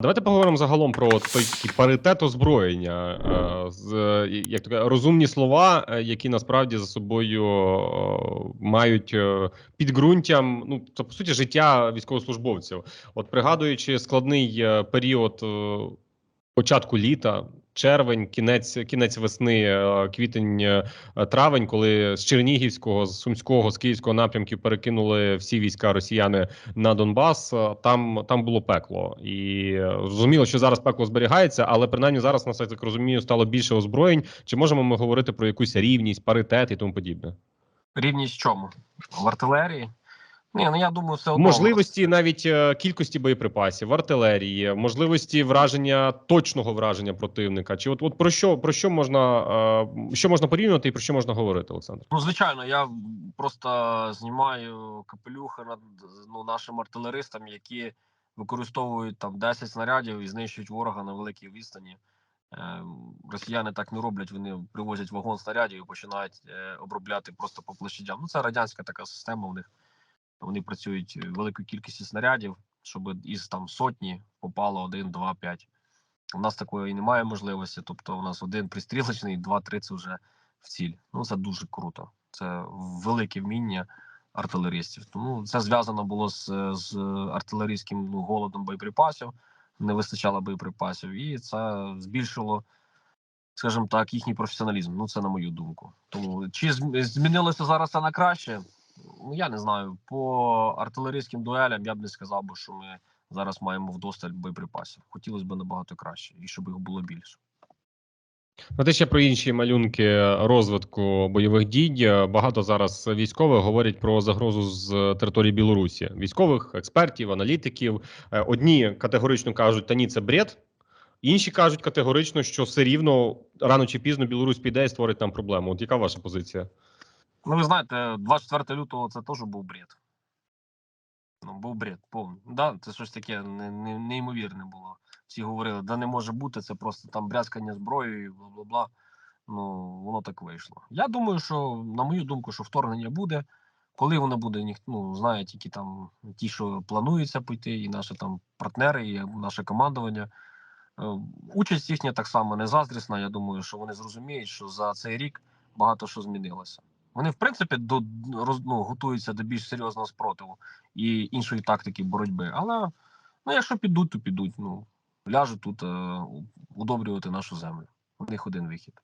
Давайте поговоримо загалом про той паритет озброєння, е, з е, як таке розумні слова, е, які насправді за собою мають підґрунтям. Ну це по суті життя військовослужбовців. От пригадуючи складний період початку літа. Червень, кінець, кінець весни, е, квітень, е, травень, коли з Чернігівського, з Сумського, з Київського напрямків перекинули всі війська росіяни на Донбас. е, Там там було пекло, і зрозуміло, що зараз пекло зберігається, але принаймні зараз нас я так розумію, стало більше озброєнь. Чи можемо ми говорити про якусь рівність, паритет і тому подібне? Рівність чому? В артилерії? Ні, ну я думаю, все одно. Можливості навіть е, кількості боєприпасів, можливості можливості враження точного враження противника. Чи от, от про що про що можна е, що можна порівнювати і про що можна говорити, Олександр? Ну, звичайно, я просто знімаю капелюха над ну, нашим артилеристам, які використовують там 10 снарядів і знищують ворога на великій відстані. Е, росіяни так не роблять, вони привозять вагон снарядів і починають е, обробляти просто по площадям. Ну, це радянська така система. У них вони працюють великою кількістю снарядів, щоб із там сотні попало один, два, п'ять. У нас такої немає можливості. Тобто, у нас один пристрілочний, два-три це вже в ціль. Ну це дуже круто. Це велике вміння артилеристів. Тому це зв'язано було з, з артилерійським ну, голодом боєприпасів. Не вистачало боєприпасів, і це збільшило, скажімо так, їхній професіоналізм. Ну це на мою думку. Тому чи змінилося зараз це на краще? Ну я не знаю. По артилерійським дуелям я б не сказав би, що ми зараз маємо вдосталь боєприпасів. Хотілося б набагато краще, і щоб їх було більше. Ну, те ще про інші малюнки розвитку бойових дій. Багато зараз військових говорять про загрозу з території Білорусі. Військових, експертів, аналітиків. Е, Одні категорично кажуть, та ні, це бред. Інші кажуть категорично, що все рівно рано чи пізно Білорусь піде і створить там проблему. От яка ваша позиція? Ну, ви знаєте, 24 лютого це теж був бред. Ну, був бред, повний. Да, це щось таке не, не, неймовірне було. Всі говорили, да не може бути, це просто там брязкання зброєю, бла бла бла. Ну, воно так вийшло. Я думаю, що, на мою думку, що вторгнення буде. Коли воно буде, ніхто ну, знає тільки там ті, що плануються пойти, і наші там партнери, і наше командування. Е, Участь їхня так само не заздрісна. Я думаю, що вони зрозуміють, що за цей рік багато що змінилося. Вони, в принципі, до ну, готуються до більш серйозного спротиву і іншої тактики боротьби. Але ну, якщо підуть, то підуть. Ну ляжуть тут е, удобрювати нашу землю. У них один вихід.